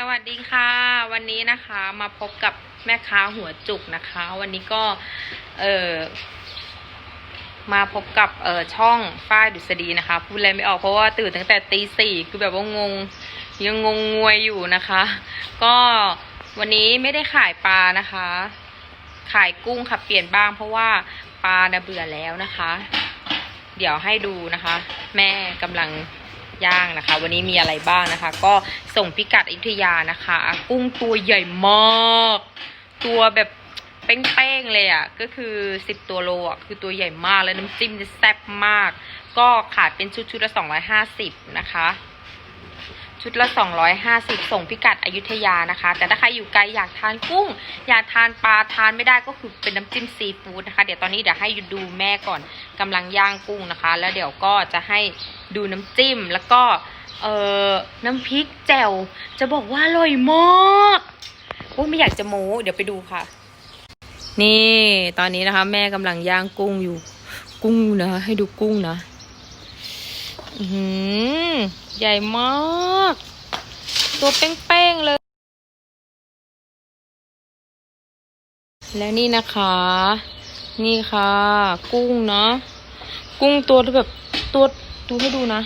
สวัสดีค่ะ วันนี้นะคะมาพบกับแม่ค้าหัวจุกนะคะ วันนี้ก็เออมาพบกับเออช่องฝ้ายดุษฎีนะคะพูดอะไรไม่ออกเพราะว่าตื่นตั้งแต่ตีสี่คือแบบว่างงยังงงงวยอยู่นะคะ ก็วันนี้ไม่ได้ขายปลานะคะ ขายกุ้งค่ะเปลี่ยนบ้าง เพราะว่าปลาเน่เบื่อแล้วนะคะ เดี๋ยวให้ดูนะคะ แม่กำลัง ย่างนะคะ วันนี้มีอะไรบ้างนะคะ ก็ส่งพิกัดอยุธยานะคะ กุ้งตัวใหญ่มาก ตัวแบบเป้งๆเลยอะ่ะก็คือสิบตัวโลอะคือตัวใหญ่มากแล้วน้ำจิ้มจะแซ่บมาก ก็ขายเป็นชุดชุดละสองร้อยห้าสิบนะคะ ชุดละ 250 ส่งพิกัดอยุธยานะคะ แต่ถ้าใครอยู่ไกลอยากทานกุ้ง อยากทานปลาทานไม่ได้ก็คือเป็นน้ำจิ้มซีฟู้ดนะคะ เดี๋ยวตอนนี้เดี๋ยวให้ดูแม่ก่อนกำลังย่างกุ้งนะคะ แล้วเดี๋ยวก็จะให้ดูน้ำจิ้มแล้วก็เอ่อน้ำพริกแจ่วจะบอกว่าอร่อยมากโอ้ไม่อยากจะโม้เดี๋ยวไปดูค่ะ นี่ตอนนี้นะคะ แม่กำลังย่างกุ้งอยู่ กุ้งนะ ให้ดูกุ้งนะ หือใหญ่มาก ตัวเป้งๆเลย แล้วนี่นะคะ นี่ค่ะ กุ้งเนาะกุ้งตัวแบบตัวดูให้ดูนะ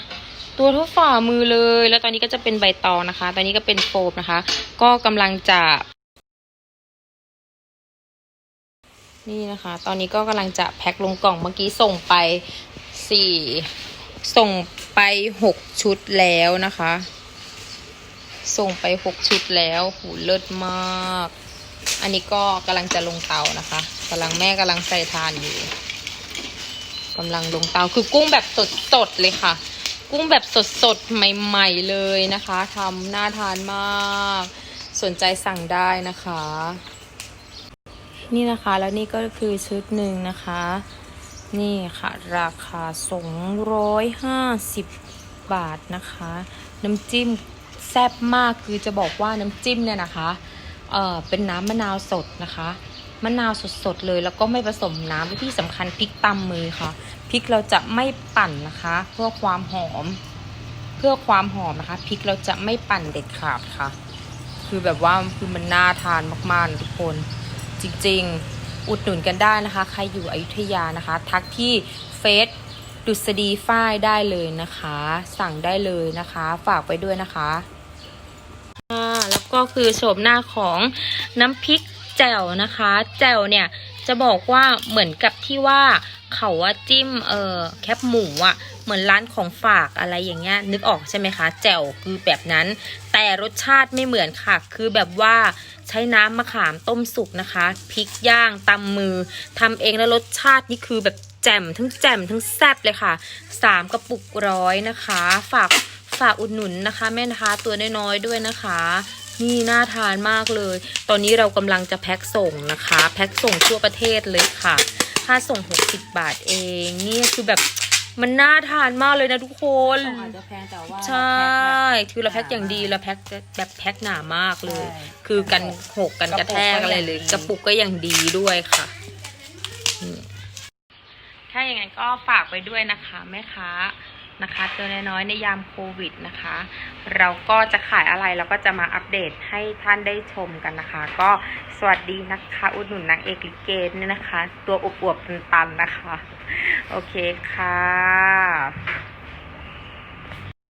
ตัวเท่าฝ่ามือเลย แล้วตอนนี้ก็จะเป็นใบตองนะคะ ตอนนี้ก็เป็นโฟมนะคะ ก็กำลังจะ นี่นะคะ ตอนนี้ก็กำลังจะแพ็คลงกล่องเมื่อกี้ส่งไปสี่ ส่งไปหกชุดแล้วนะคะ ส่งไปหกชุดแล้วหูเลิศมาก อันนี้ก็กำลังจะลงเตานะคะกำลังแม่กำลังใส่ทานอยู่กำลังลงเตาคือกุ้งแบบสดๆเลยค่ะ กุ้งแบบสดๆใหม่ ๆเลยนะคะทำน่าทานมาก สนใจสั่งได้นะคะ นี่นะคะแล้วนี่ก็คือชุดหนึ่งนะคะ นี่ค่ะ ราคา 250 บาทนะคะ น้ำจิ้มแซ่บมากคือจะบอกว่าน้ำจิ้มเนี่ยนะคะเอ่อเป็นน้ำมะนาวสดนะคะมะนาวสดๆเลย แล้วก็ไม่ผสมน้ำที่สำคัญพริกตำมือค่ะพริกเราจะไม่ปั่นนะคะ เพื่อความหอม เพื่อความหอมนะคะพริกเราจะไม่ปั่นเด็ดขาดค่ะ คือแบบว่าคือมันน่าทานมากๆทุกคนจริงๆ อุดหนุนกันได้นะคะ ใครอยู่อยุธยานะคะ ทักที่เฟซดุษฎีฝ้ายได้เลยนะคะ สั่งได้เลยนะคะ ฝากไปด้วยนะคะแล้วก็คือโฉมหน้าของน้ำพริกแจ่วนะคะ แจ่วเนี่ยจะบอกว่าเหมือนกับที่ว่าเขาว่าจิ้มเอ่อแคบหมูอะ่ะ เหมือนร้านของฝากอะไรอย่างเงี้ยนึกออกใช่ไหมคะแจ่วคือแบบนั้น แต่รสชาติไม่เหมือนค่ะ คือแบบว่าใช้น้ำมะขามต้มสุกนะคะพริกย่างตำมือทำเองแล้วรสชาตินี่คือแบบแจ่มทั้งแจ่มทั้งแซ่บเลยค่ะสามกระปุกร้อยนะคะ ฝากฝากอุดหนุนนะคะ แม่นะคะตัวน้อยๆด้วยนะคะนี่น่าทานมากเลย ตอนนี้เรากำลังจะแพ็คส่งนะคะ แพ็คส่งทั่วประเทศเลยค่ะ ค่าส่ง 60 บาทเองเนี่ยคือแบบ มันน่าทานมากเลยนะทุกคนส่งอาจจะแพงแต่ว่าใช่คือเราแพ็คอย่างดีเราแพ็คแบบแพ็คหนามากเลยใช่คือกันหกกันกระแทกอะไรเลยกระปุกก็อย่างดีด้วยค่ะอืมถ้าอย่างนั้นก็ฝากไปด้วยนะคะแม่ค้า นะคะตัวน้อยๆในยามโควิดนะคะ เราก็จะขายอะไรเราก็จะมาอัปเดตให้ท่านได้ชมกันนะคะ ก็สวัสดีนะคะ อุดหนุนนางเอกลิเกเนี่ยนะคะ ตัวอวบๆตันๆนะคะ โอเคค่ะ